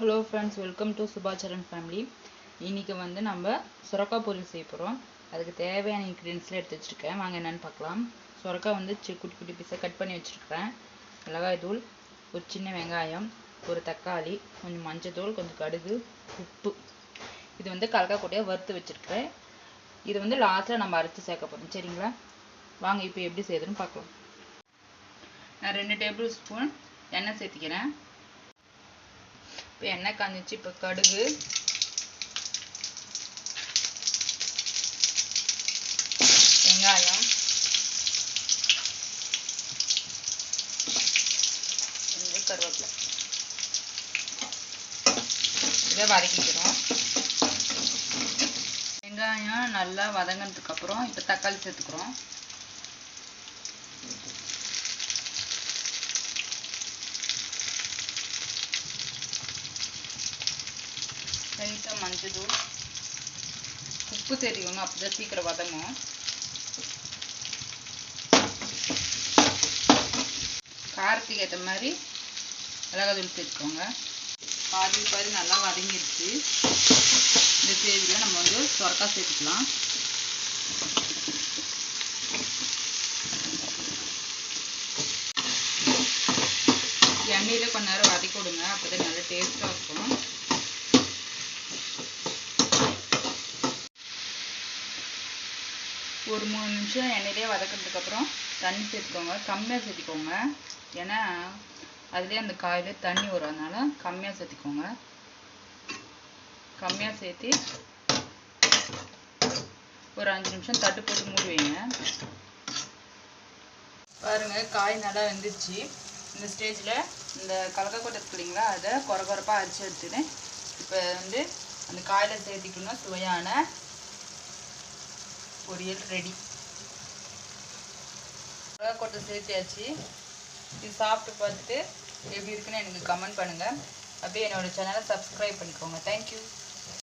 Hello friends welcome to Subhacharan family இன்றைக்கி வந்து நம்ம சுரக்காய் பொரியல் செய்ய போகிறோம் அதுக்கு தேவையான இன்க்ரீடியன்ஸ்லாம் எடுத்து வச்சுருக்கேன். வாங்க என்னென்னு பார்க்கலாம். சுரக்காய் வந்து சி குட்டி குட்டி பீஸாக கட் பண்ணி வச்சுருக்கிறேன். மிளகாய் தூள் ஒரு சின்ன வெங்காயம் ஒரு தக்காளி கொஞ்சம் மஞ்சள் கொஞ்சம் கடுகு உப்பு. இது வந்து கலக்காய் வறுத்து வச்சுருக்கிறேன். இது வந்து லாஸ்ட்டில் நம்ம அரைச்சி சேர்க்க போகிறோம் சரிங்களா? வாங்க இப்போ எப்படி செய்யுதுன்னு பார்க்கலாம். நான் ரெண்டு டேபிள் ஸ்பூன் எண்ணெய் சேர்த்துக்கிறேன். இப்போ எண்ணெய் காஞ்சிச்சு இப்போ கடுகு. வெங்காயம். கருவேப்பிலை. இதை வதக்கிக்கிறோம். வெங்காயம் நல்லா வதங்கினதுக்கப்புறம் இப்போ தக்காளி சேர்த்துக்கிறோம். கொஞ்சம் மஞ்சள் தூள் உப்பு சேர்த்திக்கோங்க அப்போ சீக்கிரம் வதங்கும் காரத்துக்கு ஏற்ற மாதிரி மிளகாதூள் சேர்த்துக்கோங்க. பாதி பாதி நல்லா வதங்கிடுச்சு இந்த ஸ்டேஜில் நம்ம வந்து சொரக்காய் சேர்த்துக்கலாம். எண்ணெயில் கொஞ்ச நேரம் வதக்கி விடுங்க. அப்போ தான் நல்லா டேஸ்ட்டாக ஒரு மூணு நிமிஷம் எண்ணெயிலே வதக்கிறதுக்கப்புறம் தண்ணி சேர்த்துக்கோங்க. கம்மியாக சேர்த்திக்கோங்க. ஏன்னா அதுலேயே அந்த காயில் தண்ணி வரும். அதனால் கம்மியாக சேர்த்திக்கோங்க. கம்மியாக சேர்த்து ஒரு அஞ்சு நிமிஷம் தட்டு போட்டு மூடி வைங்க. பாருங்கள் காய் நல்லா வெந்துருச்சு. இந்த ஸ்டேஜில் இந்த கலக்கக்கொட்டை இருக்கு அதை குறை குறைப்பாக அரிச்சு எடுத்துன்னு இப்போ வந்து அந்த காயில் சேர்த்திக்கணும். சுவையான பொரியல் ரெடி. கொட்டை சேர்த்தியாச்சு இது சாப்பிட்டு பார்த்துட்டு எப்படி இருக்குன்னு எனக்கு கமெண்ட் பண்ணுங்கள் அப்படியே என்னோடய சேனலை சப்ஸ்கிரைப் பண்ணிக்கோங்க. தேங்க்யூ